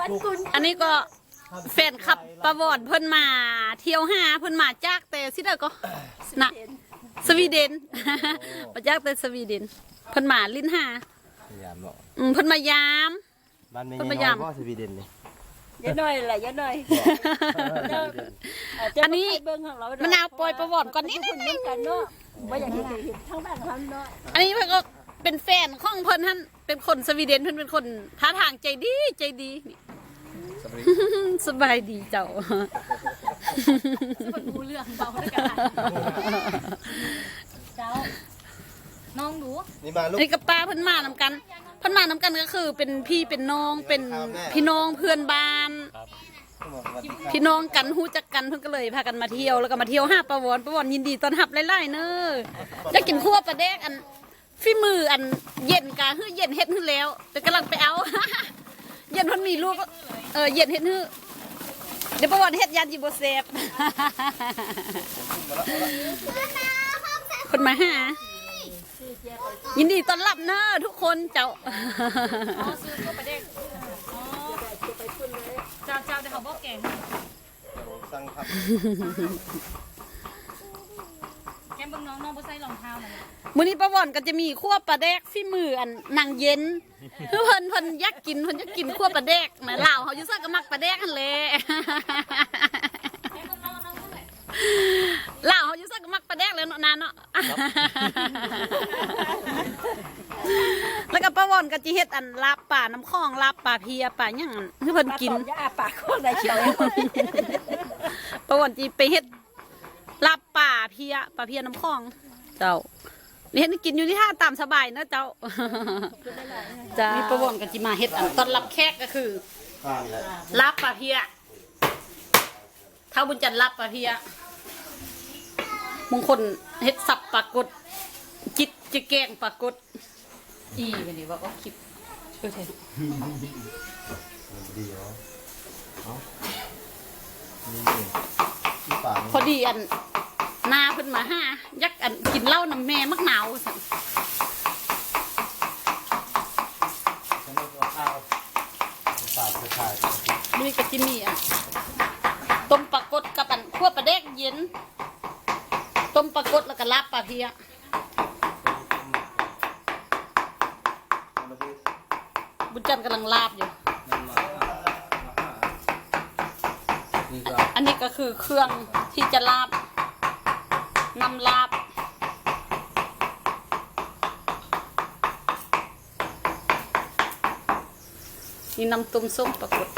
ฟันกุนอันนี้ก็แฟนคลับประวอดเพิ่นมาเที่ยวหาเพิ่นมาจากแต่สิเด้อก็นะสวีเดนมาจากแต่สวีเดนเพิ่นมาลิ้นหาพยายามเนาะอืมเพิ่นมายามบ้านไม่ต้ใช่นมะน้ยาอมยก็สวีเดนนี่อย่าหน่อยแหละอย่าหน่อยอันนี้เบิ่งของเรามะนาวปล่อยประวอดก่อนนิดคนเล่นกันเนาะบ่อย่างที่เห็นทั้งบ้านทั้งเนาะอันนี้เพิ่นก็เป็นแฟนของเพิ่นท่าน เป็นคนสวีเดนเพิ่นเป็นคนท่าทางใจดีใจดีนี่สบายดีเจ้าคนรู้เรื่องเบาได้กันละเจ้าน้องหนูนี่มาลูกนี่กับป้าเพิ่นมานำกันเพิ่นมานำกันก็คือเป็นพี่เป็นน้องเป็นพี่น้องเพื่อนบ้าน พี่น้องกันฮู้จักกันเพิ่นก็เลยพากันมาเที่ยวแล้วก็มาเที่ยวหาประวอนประวอนยินดีต้อนรับหลายๆเน้อจะกินคั่วปลาแดกอัน ฝีมืออันเย็นกะฮือเย็นเฮ็ดฮือแล้ว แต่กำลังไปเอา เย็นเพิ่นมีลูกเออเย็นเฮ็ดฮือเดี๋ยวประวอนเฮ็ดยันจิบ่แซ่บคนมาหายินดีต้อนรับเนอะทุกคนเจ้าอ๋อซื้อก็ไปเด็กอ๋อเจ้าเจ้าเดี๋ยวเขาบอกแกงสั่งครับแกมเบิ่งน้ องน้องบ่ใส่รองเท้านะมื้อนี้ป้าว่อนก็จะมีขั้วปลาแดกฝีมืออันนางเย็นคือเพิ่นเพิ่นอยากกินเพิ่นอยากกินขั้วปลาแดกนะลาวเขาอยู่ซักก็มักปลาแดกหั่นแหละลาวเขาอยู่ซักก็มักปลาแดกแล้วเนาะนานเนาะแล้วก็ป้าว่อนก็จิเฮ็ดอันลาบป่าน้ำคลองลาบป่าเพียป่าหยังอันคือเพิ่นกินยาปากคนได้เชียวประวันจีไปเฮ็ด ลาบป่าเพียป่าเพียน้ำคลอง เจ้านี่เห็นกินอยู่ที่ท่าตามสบายนะเจ้าจ้ามีประวันกันจิมาเฮ็ดอันตอนรับแขกก็คือข้างแล้วลาบป่าเพียเท้าบุญจันทร์ลาบป่าเพียมงคลเฮ็ดสับปรากฏจิตจะแกงปรากฏอีวันนี้ว่าก็คลิปเออเท่ดีเนาะเอานี่ที่ป่า พอดีอันหนาเพิ่นมาห้ายักอันกินเหล้าน้ำแม่มักหนาวสั่นฉันไม่เอาข้าวป่าจะถ่ายนี่ก็จิมีอะต้มปลากดกับอันขั้วปลาแดกเย็นต้มปลากดแล้วก็ลาบปลาเพียบุญจันทร์กำลังลาบอยู่นี่ก็ อันนี้ก็คือเครื่องที่จะลาบนำลาบ นี่น้ำต้มส้มปรากฏ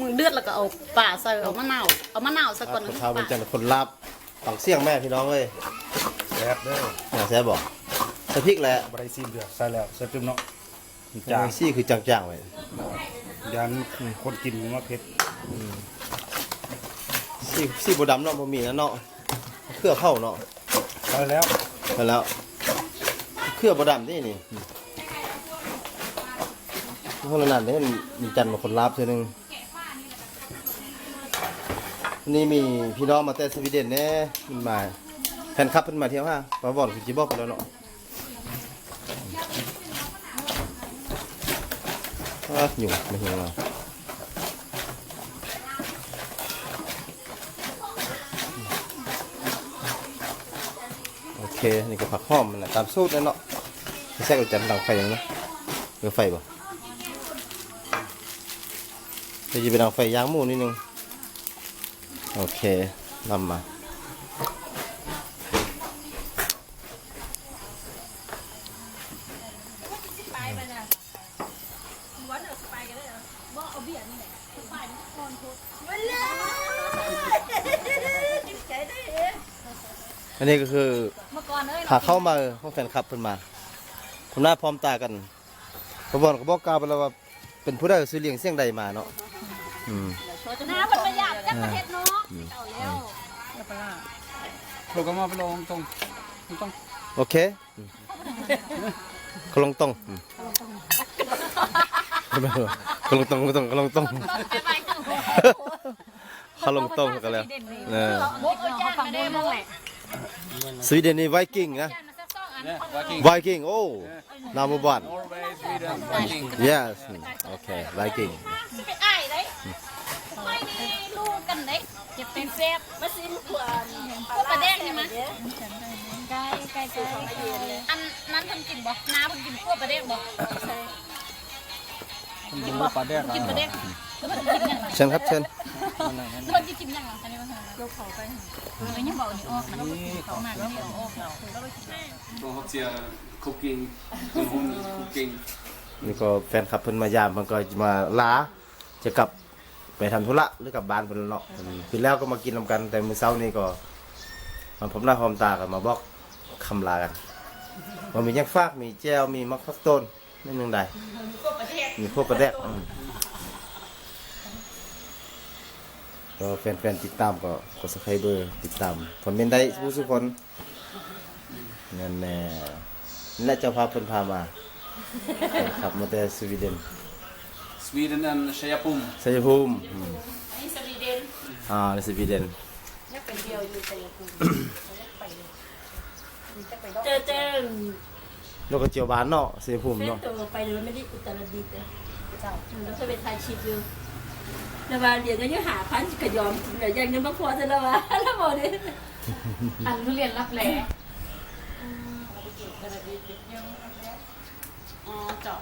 มึงเดือดแล้วก็เอาป่าใส่เอามะนาวเอามะนาวใส่ก่อนคนเท้าเป็นจันทร์คนลาบฝังเสี่ยงแม่พี่น้องเลยแซ่บเด้อน่าแซ่บบอกใส่พริกแหละบ่ได้ซีมเดือดใส่แล้วใส่จุ่มเนาะจาจางซี่คือจางๆไว้ ยันคนกินว่าเผ็ดซี่ซี่บดำเนาะบ่มีนะเนาะเครือเข้าเนาะใส่แล้วไปแล้ว เครือบดำนี่นี่เพราะนั้นเนี่ยมีจันทร์มาคนลาบเท่านึงวันนี่มีพี่น้องมาแต่สวีเดนแน่มันมาแฟนคลับเพิ่นมาเที่ยวฮะมาบอกคือจิบอกไปแล้วเนาะ อะอยู่ไม่เห็นเราโอเค นี่ก็ผักหอมมันนะตามสูตรเลยเนาะไม่ใช่กับจันทร์ดังไฟยังเนาะเรือไฟบ่เดี๋ยวจะไปดังไฟย่างหมูนิดนึง โอเคนำมา อันนี้ก็คือเมื่อก่อนเอ้ยพาเข้ามาพวกแฟนคลับเพิ่นมาผมหน้าพร้อมตากันเขาบอกเขาบอกกล่าวไปแล้วว่าเป็นผู้ใดซื้อเลี้ยงเสียงใดมาเนาะอืมน้ำมันประหยัดจักประเทศเนาะเอาแล้วเราก็มาไปลองตรงตรงโอเคอืมเขาลงตรงอืมเขาลงตรงเขาลงตรงเขาลงตรงเขาลงตรงกันแล้วเออ สวีเดนนี่ไวกิ้งนะเนี่ยว่ากินไวกิ้งโอ้นามบัน Norway Sweden, Viking. yes okay Viking สิไปอ้ายได้ไม่ได้รู้กันได้เก็บเป็นแซ่บมาซิมขวานพวกประเด็กใช่ไหมใกล้ใกล้ใกล้อันนั้นทำกินบ่น้าเพิ่นกินพวกประเด็กบ่กินบ่ปลาแดกกินประเด็กแล้วมันกินยังไงเชิญครับเชิญ แล้วมันกินยังไงอันนี้มันยกเขาไปมันยังบอกนี่ออกนะเขามาก็เดียวออกแล้ว Då har jag cooking, men hon cooking. นี่ก็แฟนคลับเพิ่นมายามเพิ่นก็จะมาลาจะกลับไปทำธุระหรือกลับบ้านเพิ่นเนาะเพิ่นคือแล้วก็มากินนำกันแต่มื้อเช้านี้ก็มาผมหน้าพร้อมตากันมาบอกคำลากันมันมีหยังฟากมีแจวมีมักฟักต้นนิดนึงได้มีพวกประแดกอืม ก็แฟนๆติดตามก็กด subscriber ติดตามผลเป็นได้ผู้สุคนนั่นแน่นั่นแหละเจ้าภาพเพิ่นพามาครับมาแต่สวีเดน Sweden and Shayapum. ชัยภูมิอืมอันนี้สวีเดนอ่าในสวีเดนเจอเจอแล้วก็เจียวบานเนาะชัยภูมิเส้นเนาะตัวไปเลยไม่ได้อุตรดิตถ์เลยแล้วก็ไปถ่ายคลิปอยู่ แล้วว่าเดี๋ยวก็ยังหาพันก็ยอมเดี๋ยวยังนึกว่าพอจะแล้วว่าแล้วบอกเนี่ยอันทุเรียนรับแหลอ๋อเจาะ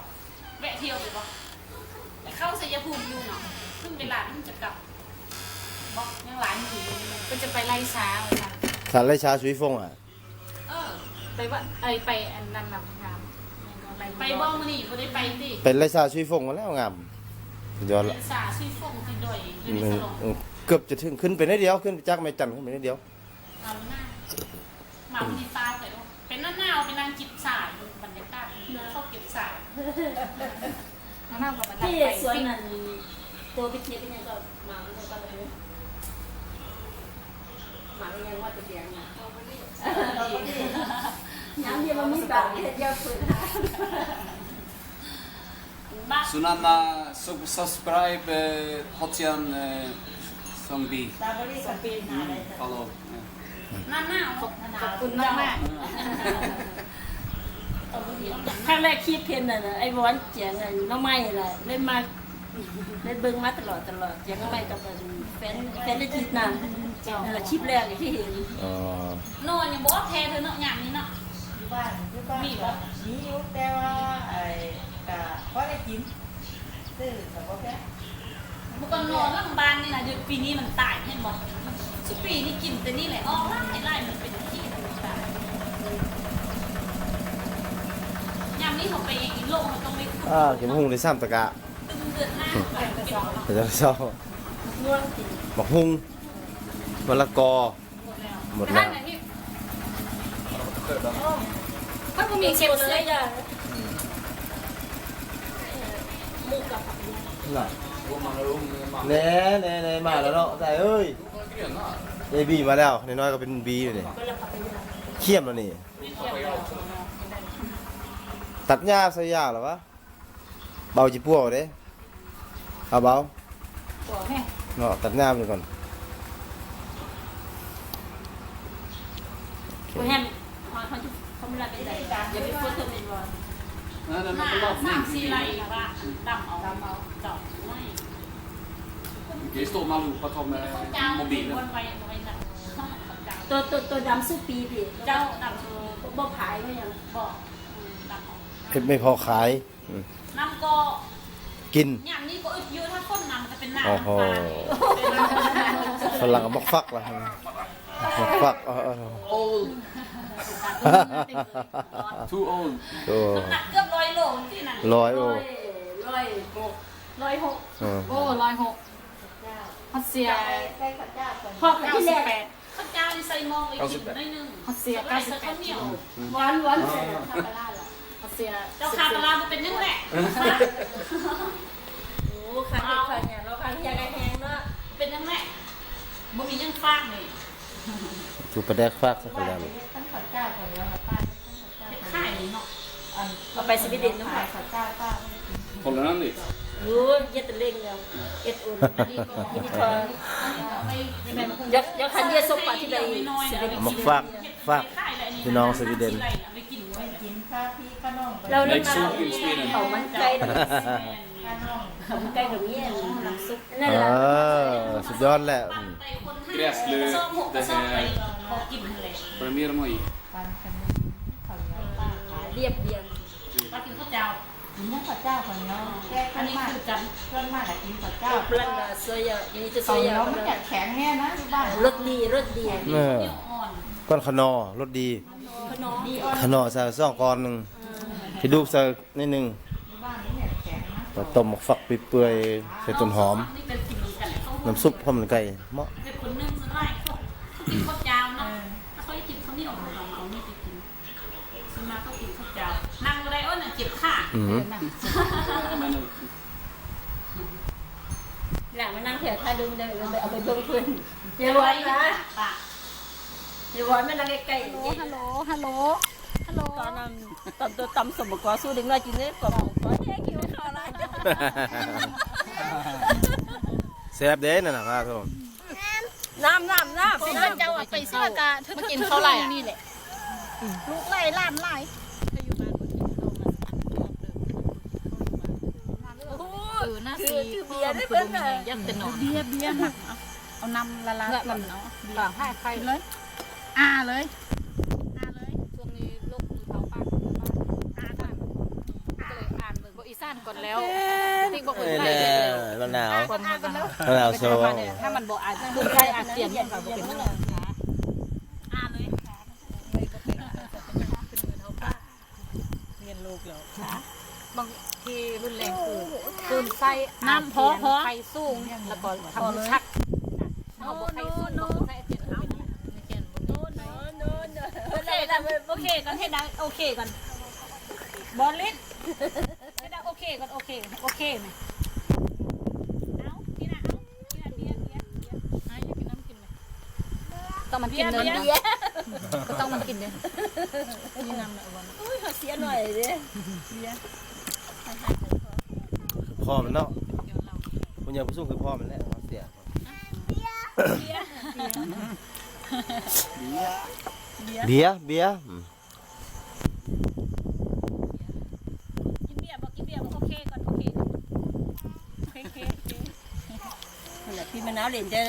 แวะเที่ยวไปบ่ไปเข้าสยภูมิอยู่เนาะเพิ่งไปหลานเพิ่งจะกลับบอกยังหลานอยู่เลยก็จะไปไล่ช้าเลยค่ะสารไรชาชุยฟงอะ เออ ไปว่าไอยไปอันนั้นนำทางไปบ้องมื้อนี้บ่ได้ไปติเป็นไรชาชุยฟงมาแล้วงาม ยอดละสาชื่อฟงที่ดอยอยู่ในมันสลองเกือบจะถึงขึ้นไปนิดเดียวขึ้นไปจากไม่จันทร์ขึ้นไปนิดเดียวเอาหน้าหมามันดีตาไปด้วยเป็นหน้าหนาวเป็นนางจิบสายบรรยากาศชอบเก็บสายน้ำน้ำกับมันดับที่ไปสวนนั้นตัวพิเศษเป็นยังก็มาไม่ได้ก็เลยมาไม่ยังว่าจะเสียงนะย้ำเดียวมันมีแบบเห็ดยาฝืนหา บ้า Så Nanna, sub- subscribe uh, Hotian uh, Zombie. ตาบริสุทธิ์เป็นหาได้ Follow. หน้าหนาวขอบคุณมากมากครั้งแรกคิดเพนน่ะนะไอ้วอนเจียงไอ้น้องไม้แหละเล่นมาเล่นเบิ้งมาตลอดตลอดเจียงน้องไม้กับแฟนแฟนได้คิดน่ะนั่นแหละคลิปแรกที่เห็นอ๋อนอนยังบอกว่าแพ้เธอเนาะอย่างนี้เนาะอยู่บ้านอยู่บ้านมีบ่มีอยู่แต่ว่าไอ้ ก็พอได้กินซื้อก็บ่แพ้เมื่อก่อนนอนแล้วบ้านนี่นะเดี๋ยวปีนี้มันตายให้บอกสุปีนี้กินแต่นี่แหละออกไล่ไล่มันเป็นที่ต่างๆยามนี้เขาไปโลกเขาต้องไปอ่าเก็บหุงได้สามตะกะตึงเดือดหน้าแบบเป็นแต่จะเศร้าง่วงกินบักหุงมะละกอหมดท่าแล้วนไหนที่ถ้ากูมีเค็มเลยจ้ะ มุกกับแน่แน่แน่มาแล้วเนาะใส่เอ้ยเอบีมาแล้วน้อยก็เป็นบีอยู่นี่เขี้ยมแล้วนี่ ตัดหญ้าใส่หญ้าหรอวะ เบาจิปัวเด้เอาเบาเนาะตัดหญ้าไปก่อนกูแฮมเขาเขาเขาไม่รับเป็นไรอย่าไปพูดถึงเป็นวอน Nej, den หน้า har på สาม lottning. สี่ไรว่าดำเอาดำเอาเจาะไล่ Vi står med allihopa och tar เจ้า med บิน mobilen. วนไปไว้นะตัวตัวตัวดำสู้ปีพี่เจ้าดำโชบ่ผายไม่ยังบอกดำออกเผ็ดไม่พอขายอืมน้ำก็กิน อย่างนี้ก็อึดเยอะถ้าคนนำจะเป็นหน้าโอ้โหน้ำตาลฝรั่งก็บอกฟักละบอกฟักเออเออ Old. Too old. โอ้ น้ำหนักเกือบร้อยโลที่นั่นร้อยโอ้ร้อยหกร้อยหกเออโอ้ร้อยหกฮอตเซียใส่ข้าวเจ้าก่อนพ่อเก้าที่สิแรบกแปดข้าวเจ้านี่ใส่หม้อไว้กินหน่อยหนึงฮอตเซียใส่เก้าสิบแปข้าวดเหนียวหวานหวานเสร็จคาราล่ะฮอตเซียเจ้าคาตลาดมันเป็นยังแหละโอ้คันเด็กคันเนี่ยเราคันที่อยากได้แห้งเนาะเป็นยังแหละบ่มียังฟากเลยถูกประแดกฟากสักว่าแล้วจะ เนาะอันเราไปสวีเดนน้องข้าค่ะวเจ้าป้าไม่ได้กิน Håller den dit? รู้เย็ดตะเล่งแล้วเอ็ดอุ่นนี่ก็ยินดีทองไปยักยักคันเดียสมปาที่ใดน้อยๆสวีเดนเอามาฝากฝากพี่น้องสวีเดนเอาไปกินไว้เนี่ยกินข้าวพี่ข้าน้องไปเราเล่น Like มา soup in Sweden. เขามันไก่ตรงนี้ข้าน้องเขามันไก่ตรงนี้น้ำซุปนั่นเอแหละอสุดยอดแหละอืม Gräslö, det här พอกินเลย var det mer de เรียบเรียงมากินข้าวเจ้ากินข้าวเจ้าของเนาะแก้อัขึ้นนนี้มากคือกันเพื่อนมากกินข้าวเจ้าปลันละโซยาอย่างนี้จะโซของยาเรามันจะแข็งแน่นะที่บ้านรสดีรสดีเอออ่อนก้อนขนอรสดีขนมดีอ่อนขนอใส่ซองก้อนหนึ่งพี่ดูใส่นิดหนึงที่บ้านนี่เนี่ยแข็งนะแล้วต้มหมกฝักเปื่อยๆใส่ต้นหอมนี่เป็นกินกันเขาน้ำซุปข้าวมันไก่เหมาะเป็นคนนึ่งซะได้เขากินข้าวเจ้าเนาะถ้าเขาจะกินข้าวเหนียวเราเอานี่ไปกิน ส่วนมากเขากินข้าวเจ้านั่งอะไรอ้นเจ็บขาอืม Ja, men, หลังมานั่งแถวท่าดึงได้เลยเอาไปเบิ่งเพื่อนเดี๋ยวไว้นะปากเดี๋ยวไว้ไม่นั่งใกล้ๆฮัลโหลฮัลโหลฮัลโหลตอนนั้นตอนตัวตำสมกอสู้ดึงน้อยจริงเลยกอบกอแท้คิวเขาละแซ่บเด้นั่นน่ะครับผมน้ำน้ำน้ำเป็นเจ้าอะไปเสื้อกะมากินข้าวไรนี่แหละ ลูกไล่ล้านไล่เออหน้าคืสีอคือเบียร์ได้เพื่อนเลยยันเป็นหนอนเบียร์เบียร์หักเอาเอานำละลาเลือดก่มัอนนเนาะปากให้ใครเลยอ่าเลยอ่าเลยช่วงนี้โรคมือเท้าปากมือบ้านอ่านอ่านก็เลยอ่านเบิ่งบอกอีสานก่อนแล้วติ๊กบอกเอ้เบิ่ยงไทแน่ยเลยมะนาวคนมากันแล้วมะนาวโซ่ถ้ามันบอกอ่านคือไทยอ่านเสียงกันแบบเป็นนั่นแหละอ่านเลยเรี ยนลูกแล้วบางทีรุนแรงคือคืนไส้น้ำพอพอไฟสูงแล้วก็ทำชักเอาบอกไฟสูงบอกไส้เสียงเอาไม่เขียนบนนี้โอเคกันโอเคกันให้ดังโอเคกันบอลลิสให้ดังโอเคกันโอเคโอเคไหมเอาพี่นะเอาพี่นะเบียร์เบียร์เบียร์อะอยากกินน้ำกินไหมต้องมันกินเนื้อเบียร์ก็ต้องมันกินเนื้อนี่น้ำเนื้อวันอุ้ยเขาเสียหน่อยดิพ่อมันเนาะคุณยายผู้สูงคือพ่อมันแหละเสียเบียร์เบียร์อืมกินเบียร์บอกกินเบียร์บอกโอเคก่อนโอเคก่อนโอเคโอเคพี่มะนาวเล่นจะ